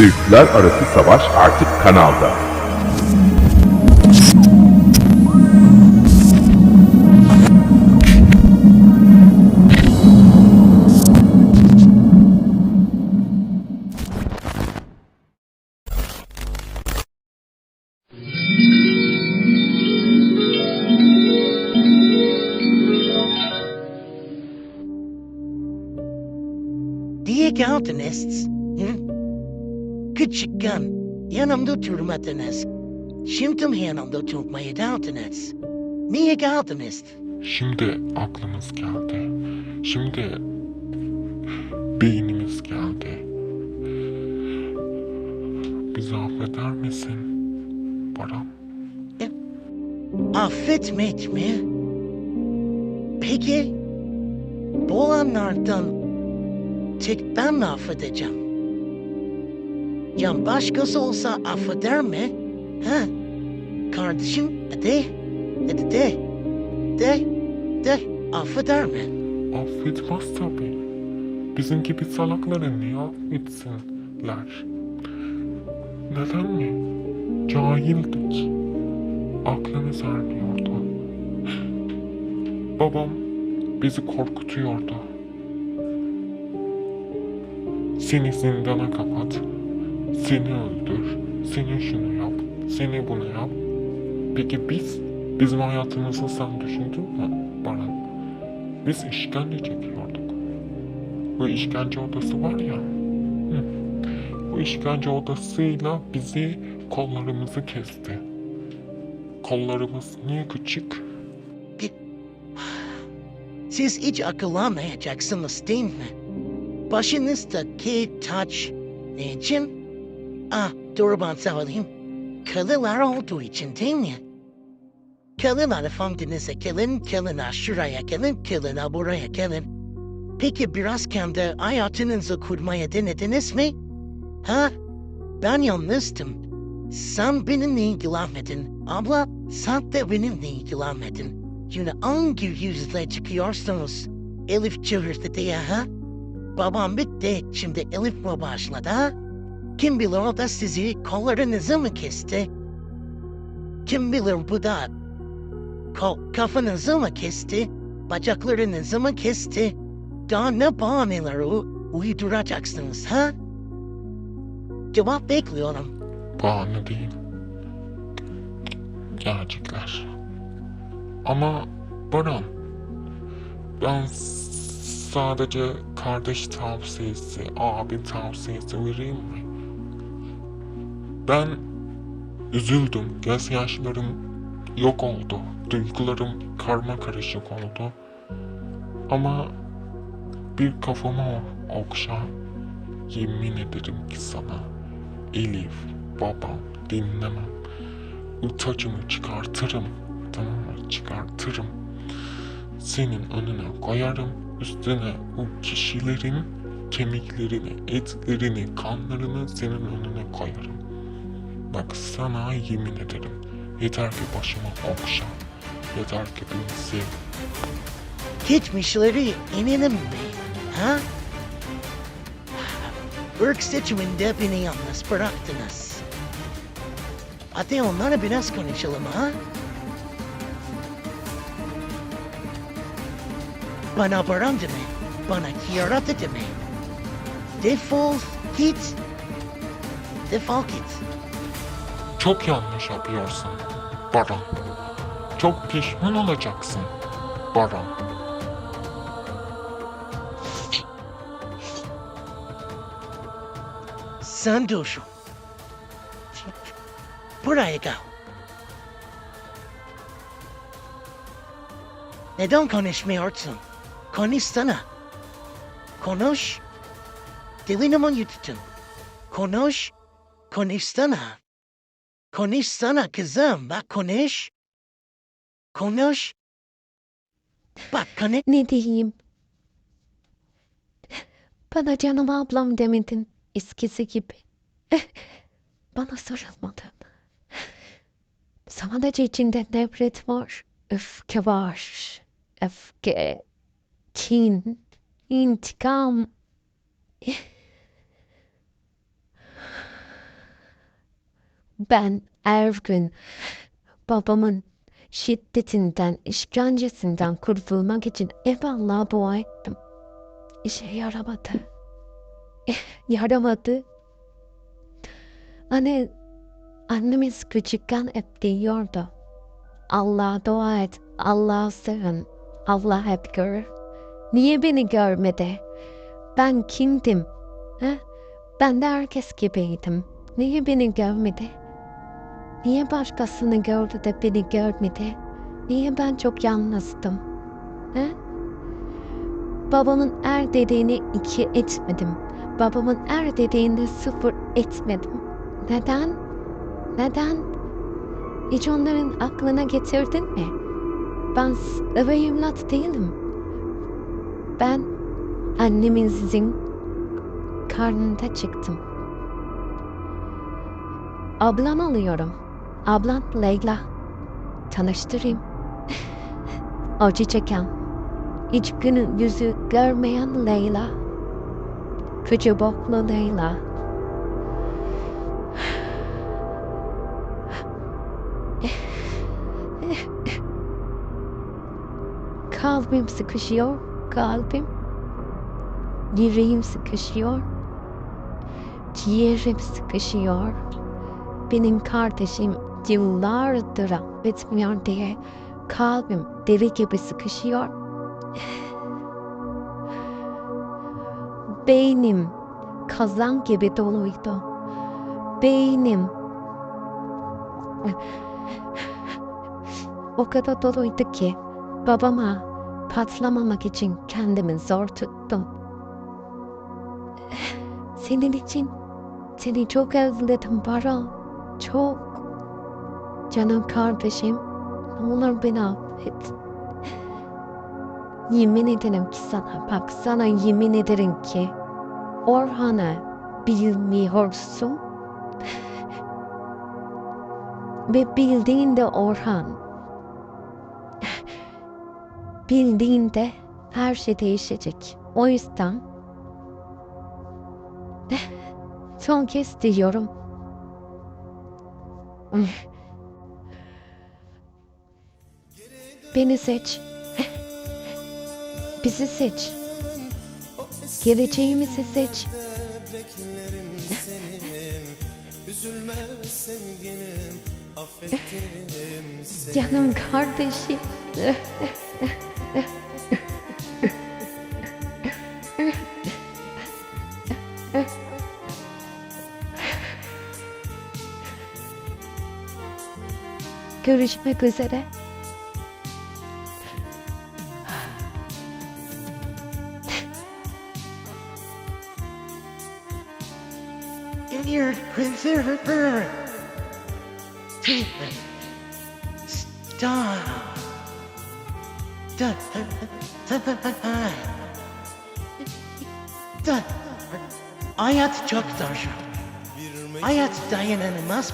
Ülkler arası savaş artık kanalda. Geldiniz. Hı? Küçükken yanımda oturmadınız. Şimdi yanımda oturmaya geldiniz. Niye geldiniz? Şimdi aklımız geldi. Şimdi beynimiz geldi. Bizi affeder misin? Baran. Affetmek mi? Peki bu olanlardan tek ben mi affedeceğim? Ya başkası olsa affeder mi? Ha? Kardeşim de, de, de, de, de, de affeder mi? Affetmez tabii. Bizim gibi salakları niye affetsinler? Neden mi? Cahildik. Aklımız ermiyordu. Babam bizi korkutuyordu. Seni zindana kapat. Seni öldür. Seni şunu yap. Seni bunu yap. Peki biz? Bizim hayatımızı sen düşündün mü Baran? Biz işkence çekiyorduk. Bu işkence odası var ya. Bu işkence odasıyla bizi kollarımızı kesti. Kollarımız niye küçük? Siz hiç akıllanmayacaksınız değil mi? Başınızdaki taç ne için? Ah, dur ben söyleyeyim. Kılılar olduğu için değil mi? Kılılar efendinize gelin, kılılar şuraya gelin, kılılar buraya gelin. Peki biraz kendi hayatınızı kurmaya denediniz mi? Ha? Ben yalnızdım. Sen benimle ilgilenmedin. Abla, sen de benimle ilgilenmedin. Yine hangi yüzle çıkıyorsunuz? Elif çığırdı diye ha? Babam bitti, şimdi Elif mi başladı ha? Kim bilir o da sizi kollarınızı mı kesti? Kim bilir bu da kol, kafanızı mı kesti? Bacaklarınızı mı kesti? Daha ne bahaneleri u- uyduracaksınız ha? Cevap bekliyorum. Bahane değil. Gerçekler. Ama Baran, ben sadece kardeş tavsiyesi, abi tavsiyesi vereyim mi? Ben üzüldüm. Gözyaşlarım yok oldu. Duygularım karma karışık oldu. Ama bir kafama okşa. Yemin ederim ki sana Elif, babam dinlemem. Utacımı çıkartırım. Tamam mı? Çıkartırım. Senin önüne koyarım. Üstüne o kişilerin kemiklerini, etlerini, kanlarını senin önüne koyarım. Bak sana yemin ederim. Yeter ki başıma okşa. Yeter ki beni sev. Geçmişleri inelim mi? Ha? Irk seçiminde beni yalnız bıraktınız. Hadi onlara biraz konuşalım ha? Bana Baran deme, bana Kiara deme. Defol git. Defol git. Çok yanlış yapıyorsun Baran. Çok pişman olacaksın Baran. Sen dur. Buraya gel. Neden konuşmuyorsun? Konuşsana. Konuş. Dilini mi yuttun? Konuş. Konuşsana. Konuşsana kızım. Bak konuş. Konuş. Bak konuş. Ne diyeyim? Bana canım ablam demedin eskisi gibi. Bana sarılmadın. Sadece içinde nefret var, öfke var. Öfke, kin, intikam. Ben her gün babamın şiddetinden, işkencesinden kurtulmak için hep Allah'a dua ettim. İşe yaramadı. yaramadı. Anne, annemiz küçükken hep diyordu. Allah'a dua et, Allah'ı sevin, Allah hep görür. Niye beni görmedi? Ben kimdim? He? Ben de herkes gibiydim. Niye beni görmedi? Niye başkasını gördü de beni görmedi? Niye ben çok yalnızdım? He? Babamın er dediğini iki etmedim. Babamın er dediğini sıfır etmedim. Neden? Neden? Hiç onların aklına getirdin mi? Ben ıvı evlat değilim. Ben annemizin karnında çıktım. Ablam alıyorum. Ablam Leyla. Tanıştırayım. Acı çeken, hiç günün yüzü görmeyen Leyla. Küçük boklu Leyla. Kalbim sıkışıyor, kalbim. Yüreğim sıkışıyor. Ciğerim sıkışıyor. Benim kardeşim yıllardır affetmiyor diye kalbim deli gibi sıkışıyor. Beynim kazan gibi doluydu. Beynim o kadar doluydu ki babama patlamamak için kendimi zor tuttum. Senin için seni çok özledim Baral. Çok. Canım kardeşim. Ne olur beni affet. Yemin ederim ki sana bak sana yemin ederim ki Orhan'ı bilmiyorsun. Ve bildiğinde Orhan bildiğinde her şey değişecek. O yüzden son kez diyorum. Beni seç. Bizi seç. Geleceğimizi seç. Canım kardeşim. Görüşmek üzere. your conservator treatment. Stop. Dun, dun, dun, dun, dun, dun. Dun. Hayat çok zor. Hayat dayanılmaz.